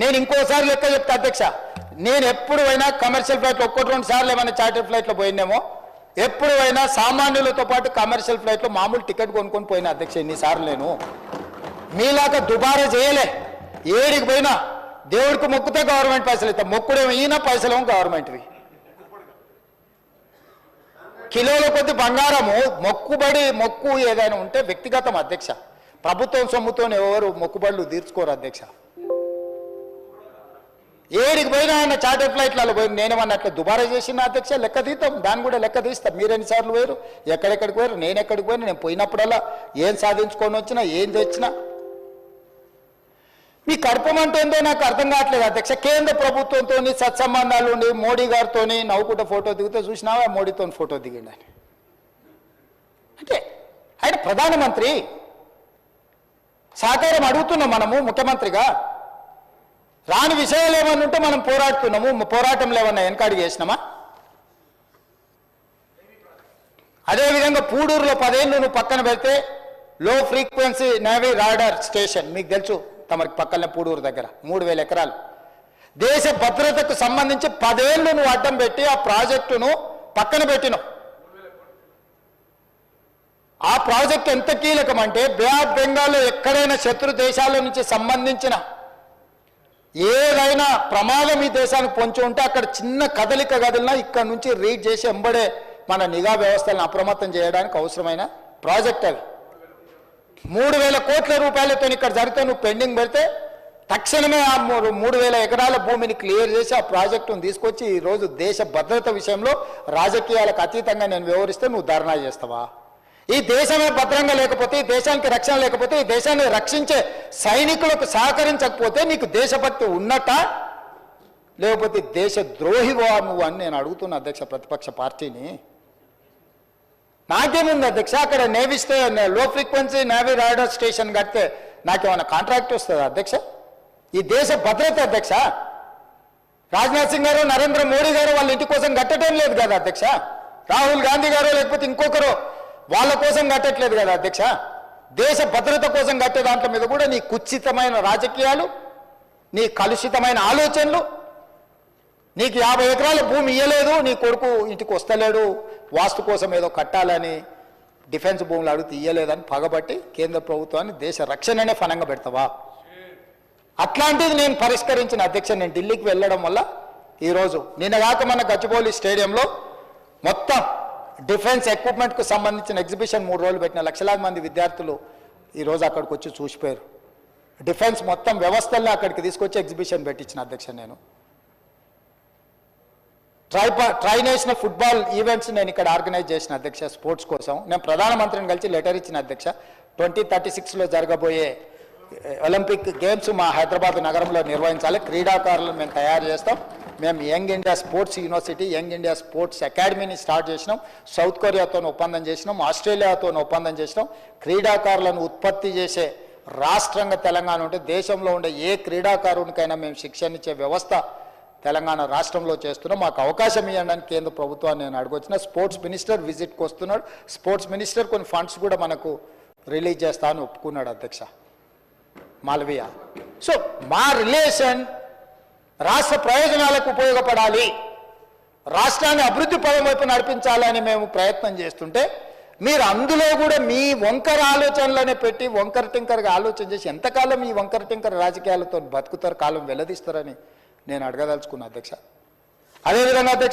నేను ఇంకోసారి లెక్క చెప్తా అధ్యక్ష. నేను ఎప్పుడు అయినా కమర్షియల్ ఫ్లైట్లో ఒక్కటి రెండు సార్లు ఏమైనా చార్టర్ ఫ్లైట్లో పోయినేమో ఎప్పుడు అయినా సామాన్యులతో పాటు కమర్షియల్ ఫ్లైట్లో మామూలు టికెట్ కొనుక్కొని పోయినా అధ్యక్ష ఎన్నిసార్లు నేను. మీలాగా దుబారా చేయలే. ఏడికి పోయినా దేవుడికి మొక్కుతే గవర్నమెంట్ పైసలు ఇస్తాం. మొక్కుడేమో ఈయన పైసలేమో గవర్నమెంట్వి కిలోల కొద్ది బంగారము మొక్కుబడి మొక్కు ఏదైనా ఉంటే వ్యక్తిగతం అధ్యక్ష. ప్రభుత్వం సొమ్ముతో ఎవరు మొక్కుబడులు తీర్చుకోరు అధ్యక్ష. ఏడికి పోయినా ఆయన చార్టర్ ఫ్లైట్లలో పోయి నేనేమన్నా అట్లా దుబారా చేసిన అధ్యక్ష లెక్క తీస్తాం దాన్ని కూడా లెక్క తీస్తాం. మీరు ఎన్నిసార్లు పోయారు? ఎక్కడెక్కడికి పోయారు? నేను ఎక్కడికి పోయినా? నేను పోయినప్పుడల్లా ఏం సాధించుకొని వచ్చినా ఏం తెచ్చినా? మీ కడపమంటేందో నాకు అర్థం కావట్లేదు అధ్యక్ష. కేంద్ర ప్రభుత్వంతో సత్సంబంధాలు ఉండి మోడీ గారితో నవ్వుకుంటే ఫోటో దిగితే చూసినావా? మోడీతో ఫోటో దిగిండి అని అంటే ఆయన ప్రధానమంత్రి. సహకారం అడుగుతున్నాం మనము ముఖ్యమంత్రిగా. రాని విషయాలు ఏమన్నా ఉంటే మనం పోరాడుతున్నాము. పోరాటంలో ఏమన్నా వెనకాడికి చేసినామా? అదేవిధంగా పూడూరులో పదేళ్ళు నువ్వు పక్కన పెడితే లో ఫ్రీక్వెన్సీ నేవీ రాడార్ స్టేషన్ మీకు తెలుసు తమరికి పక్కనే పూడూరు దగ్గర మూడు వేల ఎకరాలు. దేశ భద్రతకు సంబంధించి పదేళ్ళు నువ్వు అడ్డం పెట్టి ఆ ప్రాజెక్టును పక్కన పెట్టినావు. ఆ ప్రాజెక్ట్ ఎంత కీలకం అంటే బే ఆఫ్ బెంగాల్లో ఎక్కడైనా శత్రు దేశాల నుంచి సంబంధించిన ఏదైనా ప్రమాదం ఈ దేశానికి పొంచి ఉంటే అక్కడ చిన్న కదలిక కదిలినా ఇక్కడ నుంచి రీడ్ చేసి ఎంబడే మన నిఘా వ్యవస్థలను అప్రమత్తం చేయడానికి అవసరమైన ప్రాజెక్ట్ అవి. మూడు వేల కోట్ల రూపాయలతో ఇక్కడ జరిగితే నువ్వు పెండింగ్ పెడితే తక్షణమే ఆ మూడు వేల ఎకరాల భూమిని క్లియర్ చేసి ఆ ప్రాజెక్టును తీసుకొచ్చి ఈరోజు దేశ భద్రత విషయంలో రాజకీయాలకు అతీతంగా నేను వివరిస్తే నువ్వు ధర్నా చేస్తావా? ఈ దేశమే భద్రంగా లేకపోతే ఈ దేశానికి రక్షణ లేకపోతే ఈ దేశాన్ని రక్షించే సైనికులకు సహకరించకపోతే నీకు దేశభక్తి ఉన్నట్ట? లేకపోతే దేశ ద్రోహివా నువ్వు అని నేను అడుగుతున్న అధ్యక్ష ప్రతిపక్ష పార్టీని. నాకేముంది అధ్యక్ష? అక్కడ నేవిస్తే లో ఫ్రీక్వెన్సీ నేవీ రాడర్ స్టేషన్ కడితే నాకేమైనా కాంట్రాక్ట్ వస్తుందా అధ్యక్ష? ఈ దేశ భద్రత అధ్యక్ష? రాజ్నాథ్ సింగ్ గారు నరేంద్ర మోడీ గారు వాళ్ళ ఇంటి కోసం కట్టడం లేదు కదా అధ్యక్ష? రాహుల్ గాంధీ గారు లేకపోతే ఇంకొకరు వాళ్ళ కోసం కట్టట్లేదు కదా అధ్యక్ష? దేశ భద్రత కోసం కట్టే దాంట్లో మీద కూడా నీ కుచ్చితమైన రాజకీయాలు నీ కలుషితమైన ఆలోచనలు నీకు యాభై ఎకరాల భూమి ఇయ్యలేదు నీ కొడుకు ఇంటికి వస్తలేడు వాస్తు కోసం ఏదో కట్టాలని డిఫెన్స్ భూములు అడిగితే ఇయ్యలేదని పగబట్టి కేంద్ర ప్రభుత్వాన్ని దేశ రక్షణనే ఫలంగా పెడతావా? అట్లాంటిది నేను పరిష్కరించిన అధ్యక్ష నేను ఢిల్లీకి వెళ్ళడం వల్ల ఈరోజు నిన్నగాక మన గచ్చిబౌలి స్టేడియంలో మొత్తం డిఫెన్స్ ఎక్విప్మెంట్కు సంబంధించిన ఎగ్జిబిషన్ మూడు రోజులు పెట్టిన లక్షలాది మంది విద్యార్థులు ఈరోజు అక్కడికి వచ్చి చూసిపోయారు. డిఫెన్స్ మొత్తం వ్యవస్థల్లో అక్కడికి తీసుకొచ్చి ఎగ్జిబిషన్ పెట్టించిన అధ్యక్ష నేను. ట్రై ట్రైనేషనల్ ఫుట్బాల్ ఈవెంట్స్ నేను ఇక్కడ ఆర్గనైజ్ చేసిన అధ్యక్ష స్పోర్ట్స్ కోసం. నేను ప్రధానమంత్రిని కలిసి లెటర్ ఇచ్చిన అధ్యక్ష. ట్వంటీ థర్టీ సిక్స్లో జరగబోయే eh, ఒలింపిక్ గేమ్స్ మా హైదరాబాద్ నగరంలో నిర్వహించాలి. క్రీడాకారులను మేము తయారు చేస్తాం. మేము young India sports university young India sports అకాడమీని start చేసినాం. సౌత్ కొరియాతో ఒప్పందం చేసినాం ఆస్ట్రేలియాతో ఒప్పందం చేసినాం. క్రీడాకారులను ఉత్పత్తి చేసే రాష్ట్రంగా తెలంగాణ ఉంటే దేశంలో ఉండే ఏ క్రీడాకారునికైనా మేము శిక్షణ ఇచ్చే వ్యవస్థ తెలంగాణ రాష్ట్రంలో చేస్తున్నాం. మాకు అవకాశం ఇవ్వండి అని కేంద్ర ప్రభుత్వాన్ని నేను అడగొచ్చిన. స్పోర్ట్స్ మినిస్టర్ విజిట్కి వస్తున్నాడు. స్పోర్ట్స్ మినిస్టర్ కొన్ని ఫండ్స్ కూడా మనకు రిలీజ్ చేస్తా అని ఒప్పుకున్నాడు అధ్యక్ష. మాల్వియా. సో మా రిలేషన్ రాష్ట్ర ప్రయోజనాలకు ఉపయోగపడాలి. రాష్ట్రాన్ని అభివృద్ధి పదం వైపు నడిపించాలని మేము ప్రయత్నం చేస్తుంటే మీరు అందులో కూడా మీ వంకర ఆలోచనలనే పెట్టి వంకర టింకర్గా ఆలోచన చేసి ఎంతకాలం ఈ వంకర టింకర రాజకీయాలతో బతుకుతారు కాలం వెల్లదీస్తారని నేను అడగదలుచుకున్నా అధ్యక్ష. అదేవిధంగా అధ్యక్ష